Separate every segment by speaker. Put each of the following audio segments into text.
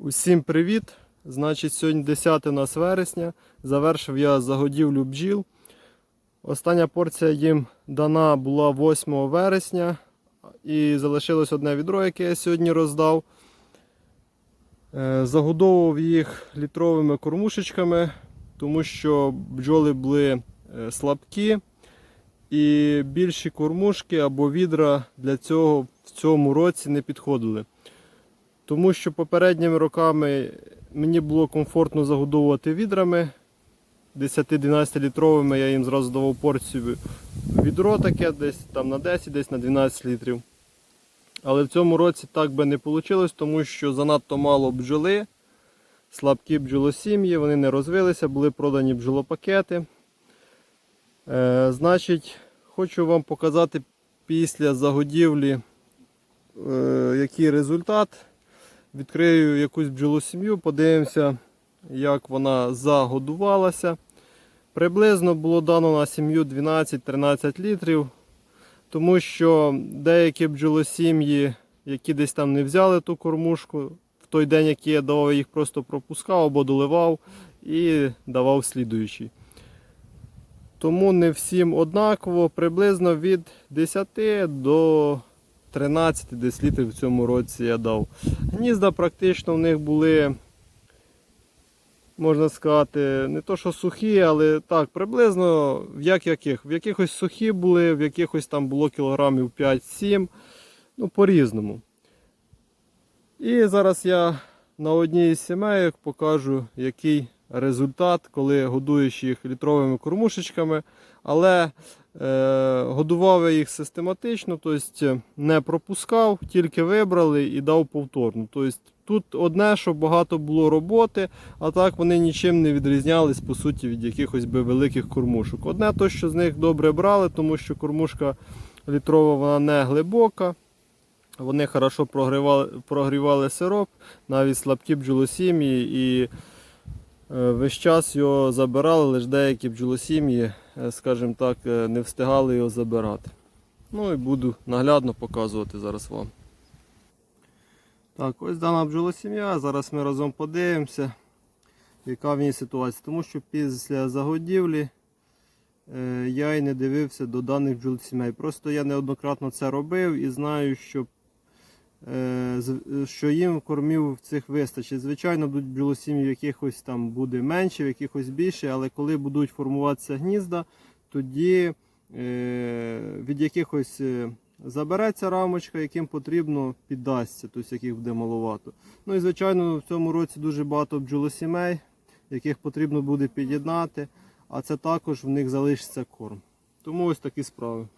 Speaker 1: Усім привіт! Значить, сьогодні 10 у нас вересня. Завершив я загодівлю бджіл. Остання порція їм дана була 8 вересня. І залишилось одне відро, яке я сьогодні роздав. Е, Загодовував їх літровими кормушечками, тому що бджоли були е, слабкі. І більші кормушки або відра для цього в цьому році не підходили. Тому що попередніми роками мені було комфортно загодовувати відрами 10-12 літровими, я їм зразу давав порцію відро таке, десь там на 10, десь на 12 літрів. Але в цьому році так би не вийшло, тому що занадто мало бджоли, слабкі бджолосім'ї, вони не розвилися, були продані бджолопакети. Е, значить, хочу вам показати після загодівлі, е, який результат. Відкрию якусь бджолосім'ю, подивимося, як вона загодувалася. Приблизно було дано на сім'ю 12-13 літрів, тому що деякі бджолосім'ї, які десь там не взяли ту кормушку, в той день, який я давав, їх просто пропускав або доливав і давав слідуючий. Тому не всім однаково, приблизно від 10 до 13 десь літрів в цьому році я дав. Гнізда практично в них були, можна сказати, не то що сухі, але так, приблизно в як яких. В якихось сухі були, в якихось там було кілограмів 5-7, ну по-різному. І зараз я на одній із сімейок покажу, який результат, коли годуєш їх літровими кормушечками. Але годував я їх систематично, тобто не пропускав, тільки вибрали і дав повторно. Тобто тут одне, що багато було роботи, а так вони нічим не відрізнялись по суті від якихось би великих кормушок. Одне то, що з них добре брали, тому що кормушка літрова вона не глибока. Вони хорошо прогрівали, прогрівали сироп, навіть слабкі бджолосім'ї і е, весь час його забирали, лише деякі бджолосім'ї, е, скажімо так, е, не встигали його забирати. Ну і буду наглядно показувати зараз вам. Так, ось дана бджолосім'я. Зараз ми разом подивимося, яка в ній ситуація. Тому що після загодівлі е, я й не дивився до даних бджолосімей. Просто я неоднократно це робив і знаю, що Е, що їм кормів цих вистачить. Звичайно, будуть бджолосім'ї, в якихось там буде менше, якихось більше, але коли будуть формуватися гнізда, тоді е, від якихось е, забереться рамочка, яким потрібно піддасться, тобто яких буде маловато. Ну і звичайно, в цьому році дуже багато бджолосімей, яких потрібно буде під'єднати, а це також в них залишиться корм. Тому ось такі справи.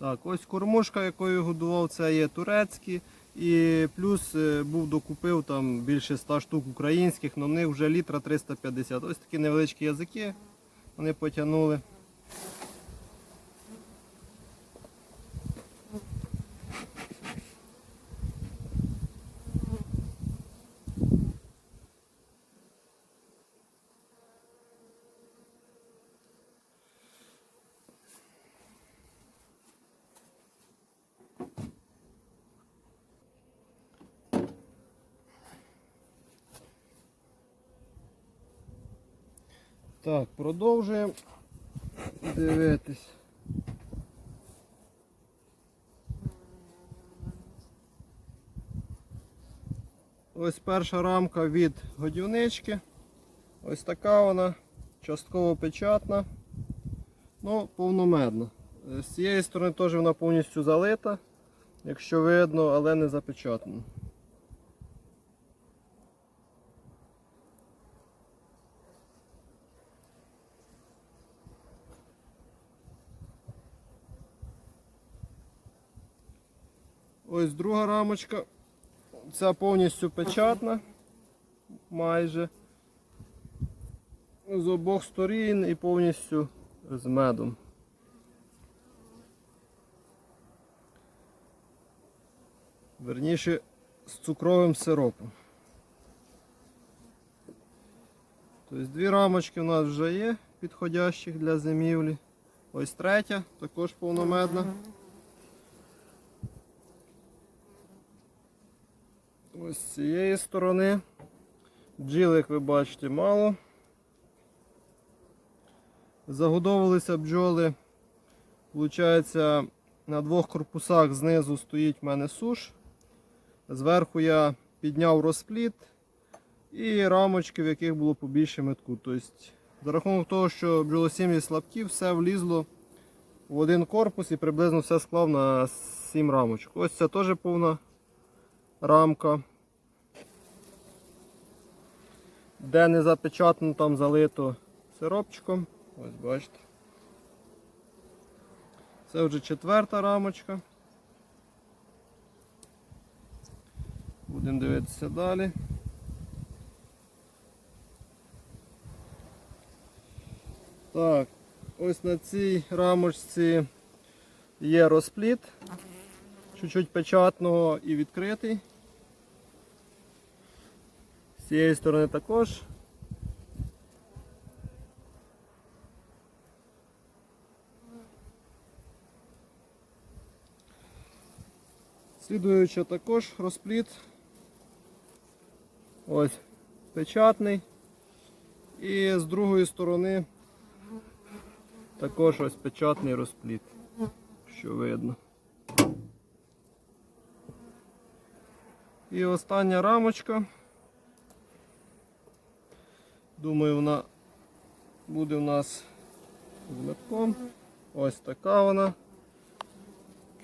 Speaker 1: Так, ось кормушка, якою годував, це є турецькі. І плюс е, був докупив там більше 100 штук українських, але в них вже літра 350. Ось такі невеличкі язики вони потягнули. Так, продовжуємо дивитись. Ось перша рамка від годівнички. Ось така вона, частково печатна, ну повномедна. З цієї сторони теж вона повністю залита, якщо видно, але не запечатана. Ось друга рамочка. Ця повністю печатна. Майже. З обох сторін і повністю з медом. Верніше з цукровим сиропом. Тобто дві рамочки у нас вже є підходящих для зимівлі. Ось третя, також повномедна. Ось з цієї сторони. Бджіл, як ви бачите, мало. Загодовувалися бджоли. Получається, на двох корпусах знизу стоїть в мене суш. Зверху я підняв розпліт і рамочки, в яких було побільше метку. Тобто, за рахунок того, що бджолосім'ї слабкі, все влізло в один корпус і приблизно все склав на 7 рамочок. Ось це теж повна рамка. Де не запечатано, там залито сиропчиком. Ось бачите. Це вже четверта рамочка. Будемо дивитися далі. Так, ось на цій рамочці є розпліт, чуть-чуть печатного і відкритий. З цієї сторони також. Слідуюча також розпліт. Ось печатний. І з другої сторони також ось печатний розпліт, що видно. І остання рамочка. Думаю, вона буде у нас з метком. Ось така вона.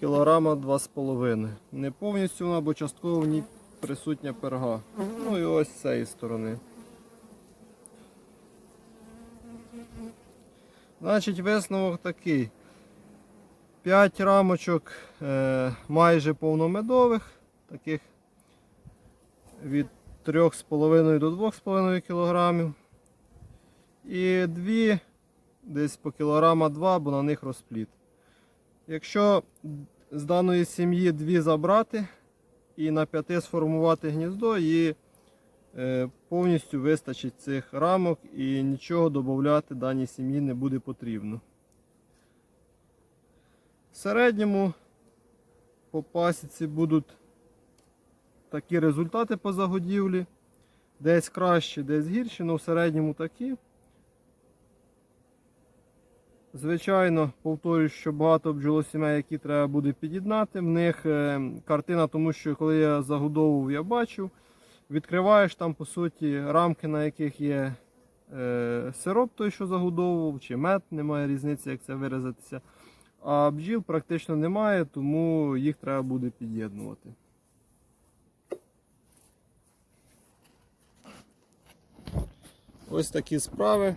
Speaker 1: Кілограма 2,5. Не повністю вона, бо частково в ній присутня перга. Ну і ось з цієї сторони. Значить, висновок такий. 5 рамочок е, майже повномедових, таких від 3,5 до 2,5 кг. І 2 десь по кілограма 2, бо на них розпліт. Якщо з даної сім'ї дві забрати і на 5 сформувати гніздо, і е, повністю вистачить цих рамок і нічого додати даній сім'ї не буде потрібно. В середньому по пасіці будуть такі результати по загодівлі. Десь краще, десь гірші, але в середньому такі. Звичайно, повторюю, що багато бджолосімей, які треба буде під'єднати. В них е, картина, тому що коли я загодовував, я бачив. Відкриваєш там, по суті, рамки, на яких є е, сироп, той, що загодовував, чи мед, немає різниці, як це виразитися. А бджіл практично немає, тому їх треба буде під'єднувати. Ось такі справи.